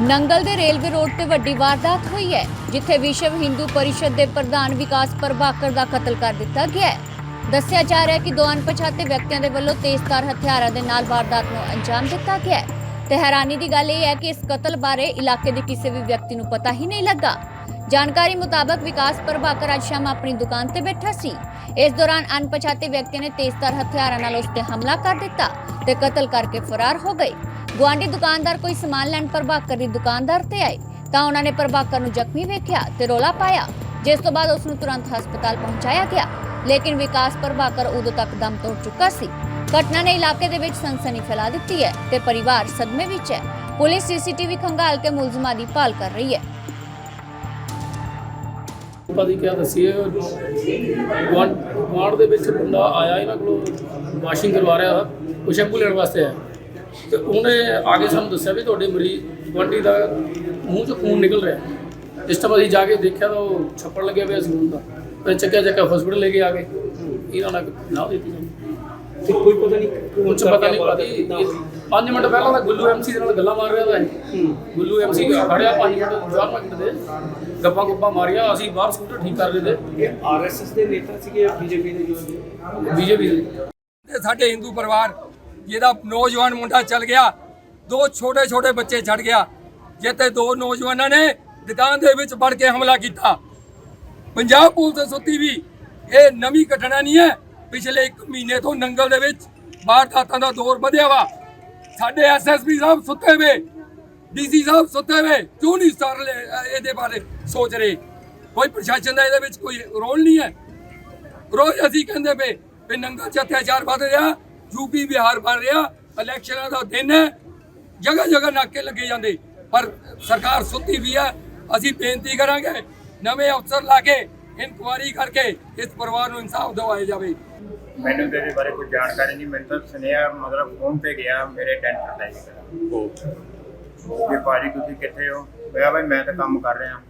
ਨੰਗਲ ਦੇ railway road ਤੇ ਵੱਡੀ ਵਾਰਦਾਤ ਹੋਈ ਹੈ, ਜਿੱਥੇ ਵਿਸ਼ਵ ਹਿੰਦੂ ਪਰਿਸ਼ਦ ਦੇ ਪ੍ਰਧਾਨ ਵਿਕਾਸ ਪ੍ਰਭਾਕਰ ਦਾ ਕਤਲ ਕਰ ਦਿੱਤਾ ਗਿਆ ਹੈ। ਦੱਸਿਆ ਜਾ ਰਿਹਾ ਹੈ ਕਿ ਦੋ ਅਣਪਛਾਤੇ ਵਿਅਕਤੀਆਂ ਦੇ ਵੱਲੋਂ ਤੇਜ਼ਧਾਰ ਹਥਿਆਰਾਂ ਦੇ ਨਾਲ ਵਾਰਦਾਤ ਨੂੰ ਅੰਜਾਮ ਦਿੱਤਾ ਗਿਆ ਹੈ। ਤੇ ਹੈਰਾਨੀ ਦੀ ਗੱਲ ਇਹ ਹੈ ਕਿ ਇਸ ਕਤਲ ਬਾਰੇ ਇਲਾਕੇ ਦੇ ਕਿਸੇ ਵੀ ਵਿਅਕਤੀ ਨੂੰ ਪਤਾ ਹੀ ਨਹੀਂ ਲੱਗਾ। ਜਾਣਕਾਰੀ ਮੁਤਾਬਕ ਵਿਕਾਸ ਪ੍ਰਭਾਕਰ ਅੱਜ ਸ਼ਾਮ ਆਪਣੀ ਦੁਕਾਨ ਤੇ ਬੈਠਾ ਸੀ। ਇਸ ਦੌਰਾਨ ਅਣਪਛਾਤੇ ਵਿਅਕਤੀਆਂ ਨੇ ਤੇਜ਼ਧਾਰ ਹਥਿਆਰਾਂ ਨਾਲ ਉਸ ਤੇ ਹਮਲਾ ਕਰ ਦਿੱਤਾ ਤੇ ਕਤਲ ਕਰਕੇ ਫਰਾਰ ਹੋ ਗਏ। ਗੁਆਂਢੀ ਦੁਕਾਨਦਾਰ ਕੋਈ ਸਮਾਨ ਲੈਣ ਪ੍ਰਭਾਕਰ ਦੀ ਦੁਕਾਨਦਾਰ ਤੇ ਆਏ, ਤਾਂ ਉਹਨਾਂ ਨੇ ਪ੍ਰਭਾਕਰ ਨੂੰ ਜ਼ਖਮੀ ਵੇਖਿਆ ਤੇ ਰੋਲਾ ਪਾਇਆ, ਜਿਸ ਤੋਂ ਬਾਅਦ ਉਸ ਨੂੰ ਤੁਰੰਤ ਹਸਪਤਾਲ ਪਹੁੰਚਾਇਆ ਗਿਆ। ਲੇਕਿਨ ਵਿਕਾਸ ਪ੍ਰਭਾਕਰ ਉਦੋਂ ਤੱਕ ਦਮ ਤੋੜ ਚੁੱਕਾ ਸੀ। ਘਟਨਾ ਨੇ ਇਲਾਕੇ ਦੇ ਵਿੱਚ ਸਨਸਨੀ ਫੈਲਾ ਦਿੱਤੀ ਹੈ ਤੇ ਪਰਿਵਾਰ ਸਦਮੇ ਵਿੱਚ ਹੈ। ਪੁਲਿਸ ਸੀਸੀਟੀਵੀ ਖੰਗਾਲ ਕੇ ਮੁਲਜ਼ਮਾਂ ਦੀ ਭਾਲ ਕਰ ਰਹੀ ਹੈ। ਆਪਾਂ ਦੀ ਕਿਆ ਦੱਸੀਏ ਗੁਆਂਢ ਗੁਆਂਢ ਦੇ ਵਿੱਚ ਬੰਦਾ ਆਇਆ ਇਹਨਾਂ ਕੋਲ ਵਾਸ਼ਿੰਗ ਕਰਵਾ ਰਿਹਾ ਉਹ ਸ਼ੈਂਪੂ ਲੈਣ ਵਾਸਤੇ ਆਇਆ। ਤੇ ਉਹਨੇ ਆ ਕੇ ਸਾਨੂੰ ਦੱਸਿਆ ਵੀ ਤੁਹਾਡੇ ਮਰੀਜ਼ ਗੁਆਂਢੀ ਦਾ ਮੂੰਹ ਚੋਂ ਖੂਨ ਨਿਕਲ ਰਿਹਾ। ਇਸ ਟਾਈਮ ਅਸੀਂ ਜਾ ਕੇ ਦੇਖਿਆ ਤਾਂ ਉਹ ਛੱਪੜ ਲੱਗਿਆ ਪਿਆ ਸੀ ਖੂਨ ਦਾ। ਤੇ ਚੱਕਿਆ ਚੱਕਿਆ ਹਸਪੀਟਲ ਲੈ ਕੇ ਆ ਗਏ। ਇਹਨਾਂ ਨਾਲ ਨਾ ਦਿੱਤੀ ਸਾਨੂੰ ਤੇ ਕੋਈ ਪਤਾ ਨਹੀਂ ਕੁਝ ਪਤਾ ਨਹੀਂ ਭਾਜੀ 5 ਮਿੰਟ ਪਹਿਲਾਂ ਤਾਂ ਗੁੱਲੂ ਐਮਸੀ ਦੇ ਨਾਲ ਗੱਲਾਂ ਮਾਰ ਰਿਹਾ ਤਾਂ। ਗੁੱਲੂ ਐਮਸੀ ਖੜਿਆ 5 ਮਿੰਟ ਚਾਰ ਮਿੰਟ ਦੇ। ਗੱਪਾਂ ਗੁੱਪਾਂ ਮਾਰੀਆਂ ਅਸੀਂ ਬਾਹਰ ਸਕੂਟਰ ਠੀਕ ਕਰ ਰਹੇ ਤੇ ਇਹ ਆਰਐਸਐਸ ਦੇ ਨੇਤਾ ਸੀਗੇ ਬੀਜੇਪੀ ਦੇ ਜੀ ਬੀਜੇਪੀ ਦੇ। ਸਾਡੇ ਹਿੰਦੂ ਪਰਿਵਾਰ ਜਿਹਦਾ ਨੌਜਵਾਨ ਮੁੰਡਾ ਚੱਲ ਗਿਆ ਦੋ ਛੋਟੇ ਛੋਟੇ ਬੱਚੇ ਛੱਡ ਗਿਆ। ਜਿੱਤੇ ਦੋ ਨੌਜਵਾਨਾਂ ਨੇ ਦੁਕਾਨ ਦੇ ਵਿੱਚ ਵੜ ਕੇ ਹਮਲਾ ਕੀਤਾ। ਪੰਜਾਬ ਪੁਲਿਸ ਸੁੱਤੀ ਵੀ ਇਹ ਨਵੀਂ ਘਟਨਾ ਨਹੀਂ ਹੈ। ਪਿਛਲੇ 1 ਮਹੀਨੇ ਤੋਂ ਨੰਗਲ ਦੇ ਵਿੱਚ ਵਾਰਦਾਤਾਂ ਦਾ ਦੌਰ ਵਧਿਆ ਵਾ। ਸਾਡੇ ਐਸਐਸਪੀ ਸਾਹਿਬ ਸੁੱਤੇ ਵੇ। ਡੀਸੀ ਸਾਹਿਬ ਸੁੱਤੇ ਵੇ ਕਿਉਂ ਨਹੀਂ ਸਰ ਇਹਦੇ ਬਾਰੇ ਸੋਚ ਰਹੇ? ਕੋਈ ਪ੍ਰਸ਼ਾਸਨ ਦਾ ਇਹਦੇ ਵਿੱਚ ਕੋਈ ਰੋਲ ਨਹੀਂ ਹੈ? ਰੋਜ਼ ਅਸੀਂ ਕਹਿੰਦੇ ਪਏ ਵੀ ਨੰਗਾ ਚ ਅਤਿਆਚਾਰ ਵਧ ਰਿਹਾ ਯੂਪੀ ਬਿਹਾਰ ਬਣ ਰਿਹਾ ਇਲੈਕਸ਼ਨਾਂ ਦਾ ਦਿਨ ਹੈ ਜਗ੍ਹਾ ਜਗ੍ਹਾ ਨਾਕੇ ਲੱਗੇ ਜਾਂਦੇ। ਪਰ ਸਰਕਾਰ ਸੁੱਤੀ ਵੀ ਹੈ ਅਸੀਂ ਬੇਨਤੀ ਕਰਾਂਗੇ ਨਵੇਂ ਅਫਸਰ ਲਾ ਕੇ ਇਨਕੁਆਰੀ ਕਰਕੇ ਇਸ ਪਰਿਵਾਰ ਨੂੰ ਇਨਸਾਫ ਦਿਵਾਇਆ ਜਾਵੇ। ਮੈਨੂੰ ਤੇ ਇਹਦੇ ਬਾਰੇ ਕੋਈ ਜਾਣਕਾਰੀ ਨਹੀਂ ਮੈਨੂੰ ਤਾਂ ਸੁਨੇਹਾ ਮਤਲਬ ਫੋਨ ਤੇ ਗਿਆ ਮੇਰੇ ਡੈਂਟਲ ਲੈ ਕੇ ਵੀ ਭਾਜੀ ਤੁਸੀਂ ਕਿੱਥੇ ਹੋ? ਮੈਂ ਕਿਹਾ ਭਾਈ ਮੈਂ ਤਾਂ ਕੰਮ ਕਰ ਰਿਹਾ।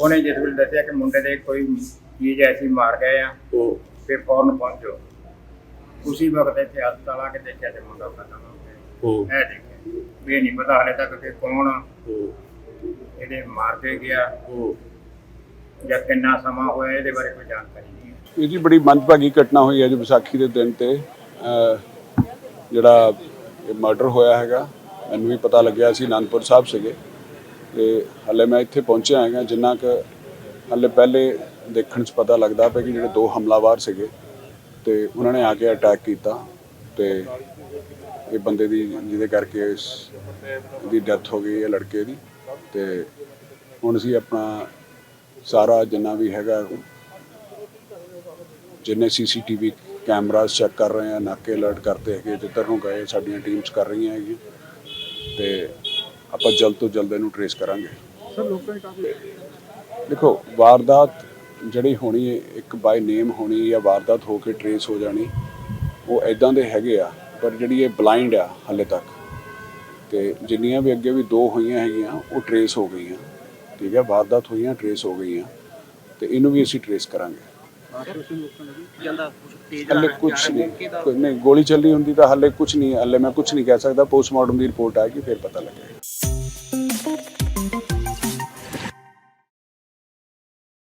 ਉਹਨੇ ਜਿਸ ਵੇਲੇ ਦੱਸਿਆ ਕਿ ਮੁੰਡੇ ਦੇ ਕੋਈ ਚੀਜ਼ ਐਸੀ ਮਾਰ ਗਏ ਆ ਤੇ ਫੌਰਨ ਪਹੁੰਚੋ ਉਸੇ ਵਕਤ ਇੱਥੇ ਹਸਪਤਾਲ ਆ ਕੇ ਦੇਖਿਆ ਤੇ ਮੁੰਡਾ ਖਤਮ ਹੋ ਗਿਆ। ਇਹ ਦੇਖਿਆ। ਵੀ ਨਹੀਂ ਪਤਾ ਹਲੇ ਤੱਕ ਕਿ ਕੌਣ ਆ। ਇਹਦੇ ਮਾਰ ਕੇ ਗਿਆ। ਜਾਂ ਕਿੰਨਾ ਸਮਾਂ ਹੋਇਆ ਇਹਦੇ ਬਾਰੇ ਕੋਈ ਜਾਣਕਾਰੀ ਨਹੀਂ ਹੈ। ਇਹ ਜੀ ਬੜੀ ਮੰਦਭਾਗੀ ਘਟਨਾ ਹੋਈ ਹੈ ਜੋ ਵਿਸਾਖੀ ਦੇ ਦਿਨ ਤੇ। ਅਹ, ਜਿਹੜਾ ਇਹ ਮਰਡਰ ਹੋਇਆ ਹੈਗਾ ਮੈਨੂੰ ਵੀ ਪਤਾ ਲੱਗਿਆ ਸੀ ਅਨੰਦਪੁਰ ਸਾਹਿਬ ਸੀਗੇ। ਤੇ ਹਲੇ ਮੈਂ ਇੱਥੇ ਪਹੁੰਚਿਆ ਹੈਗਾ, ਜਿੰਨਾ ਕੁ ਹਲੇ ਪਹਿਲੇ ਦੇਖਣ 'ਚ ਪਤਾ ਲੱਗਦਾ ਪਿਆ ਕਿ ਜਿਹੜੇ ਦੋ ਹਮਲਾਵਰ ਸੀਗੇ ਤੇ ਉਹਨਾਂ ਨੇ ਆ ਕੇ ਅਟੈਕ ਕੀਤਾ ਤੇ ਇਹ ਬੰਦੇ ਦੀ, ਜਿਹਦੇ ਕਰਕੇ ਇਸ ਦੀ ਡੈਥ ਹੋ ਗਈ ਹੈ ਲੜਕੇ ਦੀ। ਤੇ ਹੁਣ ਅਸੀਂ ਆਪਣਾ ਸਾਰਾ ਜਿੰਨਾ ਵੀ ਹੈਗਾ, ਜਿੰਨੇ ਸੀਸੀਟੀਵੀ ਕੈਮਰਾਸ ਚੈੱਕ ਕਰ ਰਹੇ ਆ, ਨਾਕੇ ਅਲਰਟ ਕਰਦੇ ਹੈਗੇ, ਜਿੱਧਰ ਨੂੰ ਗਏ, ਸਾਡੀਆਂ ਟੀਮਸ ਕਰ ਰਹੀਆਂ ਹੈਗੀਆਂ। ਤੇ ਆਪਾਂ ਜਲਦ ਤੋਂ ਜਲਦ ਇਹਨੂੰ ਟਰੇਸ ਕਰਾਂਗੇ। ਸਰ ਲੋਕਾਂ ਦੀ ਕਾਫੀ ਦੇਖੋ, ਵਾਰਦਾਤ ਜਿਹੜੀ ਹੋਣੀ ਹੈ, ਇੱਕ ਬਾਈ ਨੇਮ ਹੋਣੀ ਜਾਂ ਵਾਰਦਾਤ ਹੋ ਕੇ ਟਰੇਸ ਹੋ ਜਾਣੀ, ਉਹ ਐਦਾਂ ਦੇ ਹੈਗੇ ਆ, ਪਰ ਜਿਹੜੀ ਇਹ ਬਲਾਈਂਡ ਆ ਹਲੇ ਤੱਕ, ਤੇ ਜਿੰਨੀਆਂ ਵੀ ਅੱਗੇ ਵੀ ਦੋ ਹੋਈਆਂ ਹੈਗੀਆਂ, ਉਹ ਟਰੇਸ ਹੋ ਗਈਆਂ। ਠੀਕ ਹੈ, ਵਾਰਦਾਤ ਹੋਈਆਂ ਟਰੇਸ ਹੋ ਗਈਆਂ, ਤੇ ਇਹਨੂੰ ਵੀ ਅਸੀਂ ਟਰੇਸ ਕਰਾਂਗੇ। ਹਲੇ ਕੁਝ ਨਹੀਂ। ਕੋਈ ਨਹੀਂ ਗੋਲੀ ਚੱਲੀ ਹੁੰਦੀ ਤਾਂ ਹਲੇ ਕੁਝ ਨਹੀਂ ਹਲੇ ਮੈਂ ਕੁਝ ਨਹੀਂ ਕਹਿ ਸਕਦਾ। ਪੋਸਟਮਾਰਟਮ ਦੀ ਰਿਪੋਰਟ ਆਏਗੀ ਫਿਰ ਪਤਾ ਲੱਗੇਗਾ।